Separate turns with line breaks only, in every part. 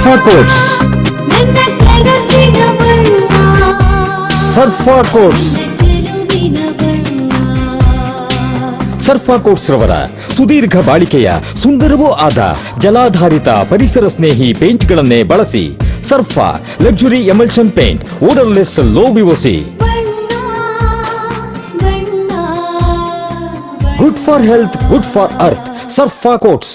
Quotes
ನನ್ನ ಕನಸಿನ ಬಣ್ಣ
ಸರ್ಫಾ ಕೋಟ್ಸ್
ಚೆಲುವಿನ ಬಣ್ಣ
ಸರ್ಫಾ ಕೋಟ್ಸ್ ರವರ ಸುದೀರ್ಘ ಬಾಳಿಕೆಯ ಸುಂದರವೂ ಆದ ಜಲಾಧಾರಿತ ಪರಿಸರ ಸ್ನೇಹಿ ಪೇಂಟ್ಗಳನ್ನೇ ಬಳಸಿ Surfa luxury emulsion paint odourless low VOC
ಬಣ್ಣ ಬಣ್ಣ
good for health good for earth Surfa coats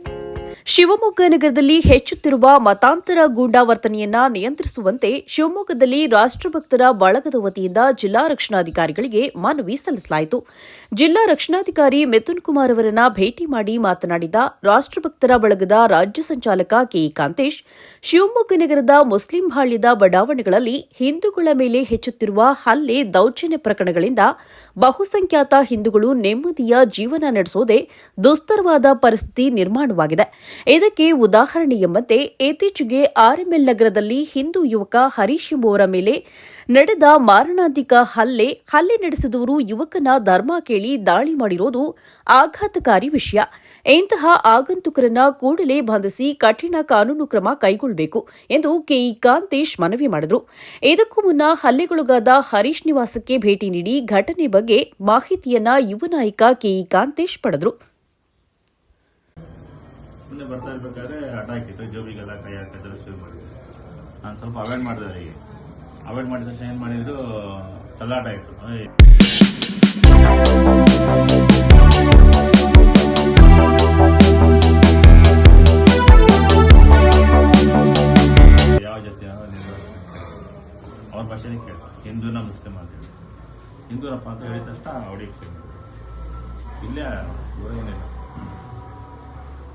Shivamogga ನಗರದಲ್ಲಿ ಹೆಚ್ಚುತ್ತಿರುವ ಮತಾಂತರ ಗೂಂಡಾವರ್ತನೆಯನ್ನ ನಿಯಂತ್ರಿಸುವಂತೆ ಶಿವಮೊಗ್ಗದಲ್ಲಿ ರಾಷ್ಟ್ರಭಕ್ತರ ಬಳಗದ ವತಿಯಿಂದ ಜಿಲ್ಲಾ ರಕ್ಷಣಾಧಿಕಾರಿಗಳಿಗೆ ಮನವಿ ಸಲ್ಲಿಸಲಾಯಿತು. ಜಿಲ್ಲಾ ರಕ್ಷಣಾಧಿಕಾರಿ ಮಿಥುನ್ ಕುಮಾರ್ ಅವರನ್ನ ಭೇಟಿ ಮಾಡಿ ಮಾತನಾಡಿದ ರಾಷ್ಟ್ರಭಕ್ತರ ಬಳಗದ ರಾಜ್ಯ ಸಂಚಾಲಕ ಕೆಇ ಕಾಂತೇಶ್ ಶಿವಮೊಗ್ಗ ನಗರದ ಮುಸ್ಲಿಂ ಬಾಳ್ಯದ ಬಡಾವಣೆಗಳಲ್ಲಿ ಹಿಂದೂಗಳ ಮೇಲೆ ಹೆಚ್ಚುತ್ತಿರುವ ಹಲ್ಲೆ ದೌರ್ಜನ್ಯ ಪ್ರಕರಣಗಳಿಂದ ಬಹುಸಂಖ್ಯಾತ ಹಿಂದೂಗಳು ನೆಮ್ಮದಿಯ ಜೀವನ ನಡೆಸೋದೇ ದುಸ್ತರವಾದ ಪರಿಸ್ಥಿತಿ ನಿರ್ಮಾಣವಾಗಿದೆ. ಇದಕ್ಕೆ ಉದಾಹರಣೆ ಎಂಬಂತೆ ಇತ್ತೀಚೆಗೆ ಆರ್ಎಂಎಲ್ ನಗರದಲ್ಲಿ ಹಿಂದೂ ಯುವಕ ಹರೀಶ್ ಎಂಬುವರ ಮೇಲೆ ನಡೆದ ಮಾರಣಾಂತಿಕ ಹಲ್ಲೆ ಹಲ್ಲೆ ನಡೆಸಿದವರು ಯುವಕನ ಧರ್ಮ ಕೇಳಿ ದಾಳಿ ಮಾಡಿರೋದು ಆಘಾತಕಾರಿ ವಿಷಯ. ಇಂತಹ ಆಗಂತುಕರನ್ನ ಕೂಡಲೇ ಬಂಧಿಸಿ ಕಠಿಣ ಕಾನೂನು ಕ್ರಮ ಕೈಗೊಳ್ಳಬೇಕು ಎಂದು ಕೆಇ ಕಾಂತೇಶ್ ಮನವಿ ಮಾಡಿದರು. ಇದಕ್ಕೂ ಮುನ್ನ ಹಲ್ಲೆಗೊಳಗಾದ ಹರೀಶ್ ನಿವಾಸಕ್ಕೆ ಭೇಟಿ ನೀಡಿ ಘಟನೆ ಬಗ್ಗೆ ಮಾಹಿತಿಯನ್ನ ಯುವ ನಾಯಕ ಕೆಇ ಕಾಂತೇಶ್ ಪಡೆದರು.
ಸುಮ್ಮನೆ ಬರ್ತಾ ಇರ್ಬೇಕಾದ್ರೆ ಅಟ್ಯಾಕ್ ಇತ್ತು. ಜೋಬಿಗೆಲ್ಲ ಕೈ ಹಾಕಿದ್ರೆ ಶುರು ಮಾಡಿದ್ರು. ನಾನು ಸ್ವಲ್ಪ ಅವಾಯ್ಡ್ ಮಾಡಿದೆ ಅವರಿಗೆ. ಅವಾಯ್ಡ್ ಮಾಡಿದ ತಕ್ಷಣ ಏನು ಮಾಡಿದ್ರು, ತಲಾಟ ಆಯಿತು ಯಾವ ಜೊತೆ ಅವ್ರ ಭಾಷೆನೇ ಕೇಳ ಹಿಂದೂನ ಮುಸ್ಲಿಮ್ ಅಂತ ಹೇಳಿ ಹಿಂದೂನಪ್ಪ ಅಂತ ಹೇಳಿದ ತಕ್ಷಣ ಅವಡಿಗೆ ಇಲ್ಲೇ
ಏನಿಲ್ಲ.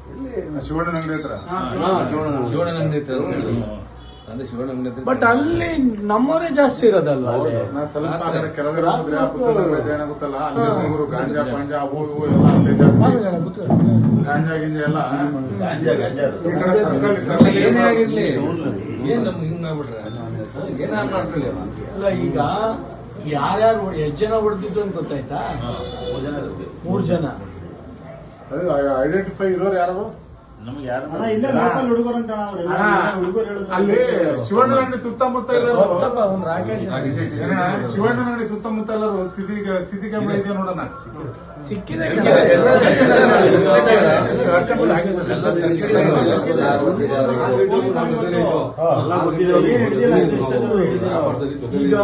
ಹತ್ರ.
ಅಂದ್ರೆ ಹತ್ರ
ಬಟ್ ಅಲ್ಲಿ ನಮ್ಮವರೇ ಜಾಸ್ತಿ ಇರೋದಲ್ಲ ಅಲ್ಲಿ?
ನಾ ಸ್ವಲ್ಪ ಆ ಕಡೆ ಕೆಳಗಡೆ ಹೋದ್ರೆ ಆ ಪುತ್ತೂರು ರಜೆ ಏನಾಗುತ್ತಲ್ಲ ಅಲ್ಲಿ ಹುಡುಗರು ಗಾಂಜಾ ಪಾಂಜಾ ಅವು ಇವು ಎಲ್ಲ ಅಲ್ಲೇ ಜಾಸ್ತಿ. ಗಾಂಜಾ ಗಿಂಜಾ ಎಲ್ಲ? ಈ ಕಡೆ ಸರ್ಕಲ್ ಸರ್ಕಲ್
ಏನೇ ಆಗಿರ್ಲಿ. ಏನ್ ನಮ್ಗೆ ಹಿಂಗ್ ಮಾಡ್ಬಿಟ್ರೆ? ಏನ ಮಾಡ್ರಿ
ಅಲ್ಲ? ಈಗ ಯಾರ್ಯಾರು ಎಷ್ಟ್ ಜನ ಹೊಡೆದಿದ್ದು ಅಂತ ಗೊತ್ತಾಯ್ತಾ? ಮೂರ್ ಜನ.
ಅದು ಐಡೆಂಟಿಫೈ ಇರೋರು ಯಾರು
ನಮ್ಗೆ ಯಾರು
ಅಲ್ಲಿ ಶಿವಣ್ಣ ಅಂಗಡಿ ಸುತ್ತಮುತ್ತ ಶಿವಣ್ಣನಹಳ್ಳಿ ಸುತ್ತಮುತ್ತ ಎಲ್ಲರೂ ಸಿಸಿ ಸಿಸಿ ಕ್ಯಾಮ್ರಾ ಇದೆ ನೋಡೋಣ
ಸಿಕ್ಕಿದೆ ಈಗ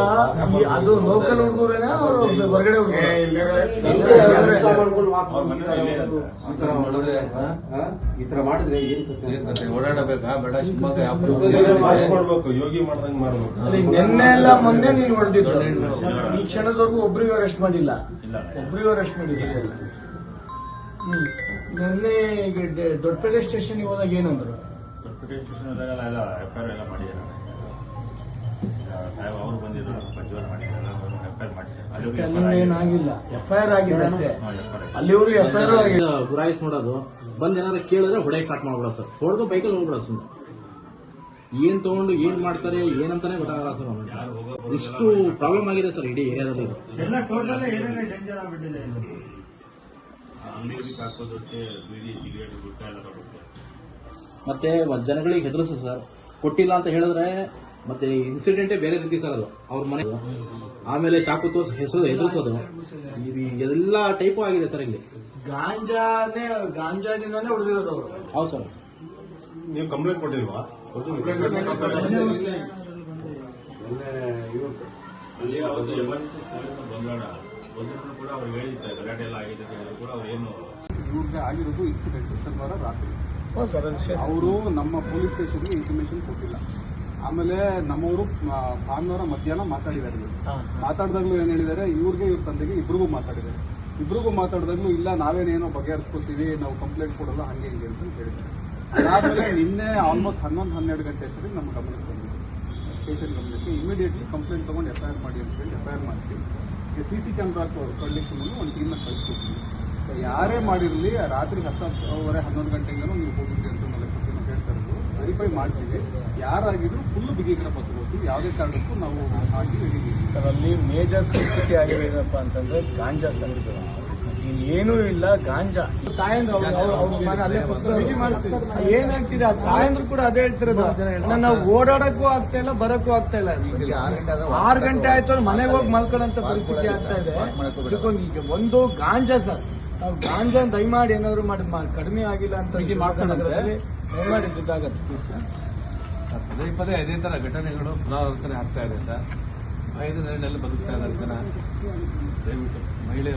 ಈ- ಅದು ಲೋಕಲ್ ಹುಡುಗರೇನ ಅವರು ಹೊರಗಡೆ ಹುಡುಗರು
ಇಲ್ಲೇ
ಅವ್ರ ಮನೆಯಲ್ಲಿ
ಏನ್ ಕತೆ ಓಡಾಡಬೇಕಾ? ಬೇಡ ಶಿವಮೊಗ್ಗ ಯಾವ
ಮಾಡ್ಬೇಕು ಯೋಗಿ ಮಾಡ್ದಂಗ್ ಮಾಡ್ಬೇಕು.
ಅಲ್ಲಿ ನಿನ್ನೆ ಎಲ್ಲ ಮೊನ್ನೆ ನೀನು ಹೊಡೆದಿದ್ದು ಈ ಕ್ಷಣದವರೆಗೂ ಒಬ್ರಿಗೂ ಅರೆಸ್ಟ್ ಮಾಡಿಲ್ಲ.
ಇಲ್ಲ.
ಒಬ್ರಿಗೂ ಅರೆಸ್ಟ್ ಮಾಡಿಲ್ಲ. ಹ್ಮ್. ನಿನ್ನೆ ಈಗ ದೊಡ್ಡಪೇಟೆ ಸ್ಟೇಷನ್ ಹೋದಾಗ ಏನಂದ್ರು?
ದೊಡ್ಡಪೇಟೆ ಸ್ಟೇಷನ್ ಹೋದಾಗ ಎಲ್ಲ ಎಫ್ ಐ ಆರ್ ಎಲ್ಲ ಮಾಡಿದ್ದಾರೆ. ಸಾಹೇಬ್ ಅವರು ಬಂದಿದ್ರು ಪ್ರಜ್ವಲ್ ಮಾಡಿದ್ದಾರೆ ಎಫ್ ಐ ಆರ್ ಮಾಡಿಸಿ
ಗುರಾಯಿಸ್ ನೋಡೋದು. ಬಂದ್ ಏನಾದ್ರು ಕೇಳಿದ್ರೆ ಹೊಡೆಯಕ್ ಸ್ಟಾರ್ಟ್ ಮಾಡ್ಬಿಡೋ ಸರ್. ಹೊಡೆದು ಬೈಕಲ್ಲಿ ಹೋಗ್ಬಿಡೋ ಸುಮ್ಮನೆ ಏನ್ ತಗೊಂಡು ಏನ್ ಮಾಡ್ತಾರೆ ಏನಂತಾನೆ ಗೊತ್ತಾಗಲ್ಲ ಸರ್ ಅವ್ನಿಗೆ. ಇಷ್ಟು ಪ್ರಾಬ್ಲಮ್ ಆಗಿದೆ ಸರ್ ಇಡೀ ಏರಿಯಾದಲ್ಲಿ. ಮತ್ತೆ ಜನಗಳಿಗೆ ಹೆದರ್ಸು ಸರ್. ಕೊಟ್ಟಿಲ್ಲ ಅಂತ ಹೇಳಿದ್ರೆ ಮತ್ತೆ ಇನ್ಸಿಡೆಂಟೇ ಬೇರೆ ರೀತಿ ಸರ್ ಅದು. ಅವ್ರ ಮನೆ ಆಮೇಲೆ ಚಾಕು ತೋರ್ಸ್ ಹೆಸರು ಎದುರಿಸೋದು ಎಲ್ಲ ಟೈಪು ಆಗಿದೆ ಸರ್ ಇಲ್ಲಿ.
ಗಾಂಜಾನೇ ಗಾಂಜಾದಿಂದಾನೇ ಹೊಡೆದಿರೋದು ಅವರು.
ಹೌದು ಸರ್.
ನೀವು ಕಂಪ್ಲೇಂಟ್ ಕೊಟ್ಟಿಲ್ವಾ?
ಅಲ್ಲಿ ಅವತ್ತು ಎಮರ್ಜೆನ್ಸಿ ಬಂದಾಗ ಬಂದ್ರು ಕೂಡ ಅವ್ರು ಹೇಳಿದ್ದಾರೆ ಗಲಾಟೆ ಎಲ್ಲ ಆಗಿದೆ ಅಂತ ಹೇಳಿದ್ರು ಕೂಡ ಅವ್ರು ಏನು
ಇವ್ರಿಗೆ ಆಗಿರೋದು ಇನ್ಸಿಡೆಂಟ್ ಶನಿವಾರ ರಾತ್ರಿ. ಅವರು ನಮ್ಮ ಪೊಲೀಸ್ ಸ್ಟೇಷನ್ಗೆ ಇನ್ಫಾರ್ಮೇಶನ್ ಕೊಟ್ಟಿಲ್ಲ. ಆಮೇಲೆ ನಮ್ಮವರು ಭಾನುವಾರ ಮಧ್ಯಾಹ್ನ ಮಾತಾಡಿದ್ದಾರೆ ಮಾತಾಡಿದಾಗ್ಲೂ ಏನ್ ಹೇಳಿದ್ದಾರೆ ಇವ್ರಿಗೆ ಇವ್ರ ತಂದೆಗೆ ಇಬ್ರಿಗೂ ಮಾತಾಡಿದ್ದಾರೆ. ಇಬ್ರಿಗೂ ಮಾತಾಡಿದಾಗ್ಲೂ ಇಲ್ಲ ನಾವೇನೇನೋ ಬಗೆಹರಿಸ್ಕೊತೀವಿ ನಾವು ಕಂಪ್ಲೇಂಟ್ ಕೊಡಲ್ಲ ಹಂಗೆ ಹಿಂಗೆ ಅಂತ ಹೇಳಿದ್ದಾರೆ. ಅದಾದ್ಮೇಲೆ ನಿನ್ನೆ ಆಲ್ಮೋಸ್ಟ್ ಹನ್ನೊಂದು ಹನ್ನೆರಡು ಗಂಟೆ ಸರಿ ನಮ್ಮ ಗಮನಕ್ಕೆ ಬಂದಿದೆ. ಸ್ಟೇಷನ್ ಗಮನಕ್ಕೆ ಇಮಿಡಿಯೇಟ್ಲಿ ಕಂಪ್ಲೇಂಟ್ ತಗೊಂಡು ಎಫ್ ಐ ಆರ್ ಮಾಡಿ ಅಂತ ಹೇಳಿ ಎಫ್ ಐ ಆರ್ ಮಾಡಿಸಿ. ಸಿ ಸಿ ಕ್ಯಾಮ್ರಾ ಕೊಡ್ಲಿಕ್ಕೆ ಒಂದು ಟೀಮ್ನ ಕಳಿಸ್ಕೊಡ್ತೀವಿ. ಯಾರೇ ಮಾಡಿರಲಿ ರಾತ್ರಿ ಹತ್ತುವರೆ ಹನ್ನೊಂದು ಗಂಟೆಗೆ ನೀವು ಹೋಗ್ಬಿಟ್ಟು ಅಂತ ಲೆಕ್ಕಕ್ಕೆ ನಾವು ಹೇಳ್ತಾ ಇರೋದು. ವೆರಿಫೈ ಮಾಡ್ತೀವಿ. ಯಾರಾಗಿದ್ರು ಫುಲ್ ಬಿಗಿ ಕಡೆ ಯಾವುದೇ ಕಾರಣಕ್ಕೂ ನಾವು ಹಾಕಿ
ಸರ್ ಅಲ್ಲಿ ಮೇಜರ್ ಪರಿಸ್ಥಿತಿ ಆಗಿರೋದಪ್ಪ ಏನಪ್ಪ ಅಂತಂದ್ರೆ ಗಾಂಜಾ ಸರ್. ಇನ್ನೇನೂ ಇಲ್ಲ ಗಾಂಜಾ. ತಾಯಂದ್ರು ಏನಾಗ್ತಿದೆ? ಆ ತಾಯಂದ್ರು ಕೂಡ ಅದೇ ಹೇಳ್ತಿರೋದು. ನಾನು ನಾವು ಓಡಾಡಕ್ಕೂ ಆಗ್ತಾ ಇಲ್ಲ ಬರಕ್ಕೂ ಆಗ್ತಾ ಇಲ್ಲ. ಆರು ಗಂಟೆ ಆಯ್ತು ಅಂದ್ರೆ ಮನೆಗೆ ಹೋಗಿ ಮಲ್ಕೊಳ್ಳೋಂತ ಪರಿಸ್ಥಿತಿ ಆಗ್ತಾ ಇದೆ. ಒಂದು ಗಾಂಜಾ ಸರ್. ನಾವು ಗಾಂಜಾ ದಯಮಾಡಿ ಏನಾದ್ರು ಮಾಡಿ ಮಾ- ಕಡಿಮೆ ಆಗಿಲ್ಲ ಅಂತ ಮಾಡಿದ್ದಾಗತ್ತೆ ದಯಮಾಡಿ ಸರ್.
ಪದೇ ಪದೇ ಅದೇ ತರ ಘಟನೆಗಳು ಪುನರಾವರ್ತನೆ ಆಗ್ತಾ ಇದೆ ಸರ್. ಐದು ನೆಲೆ ಬದುಕ್ತಾ ಇದ್ದಾರೆ ಜನ. ದಯವಿಟ್ಟು ಮಹಿಳೆ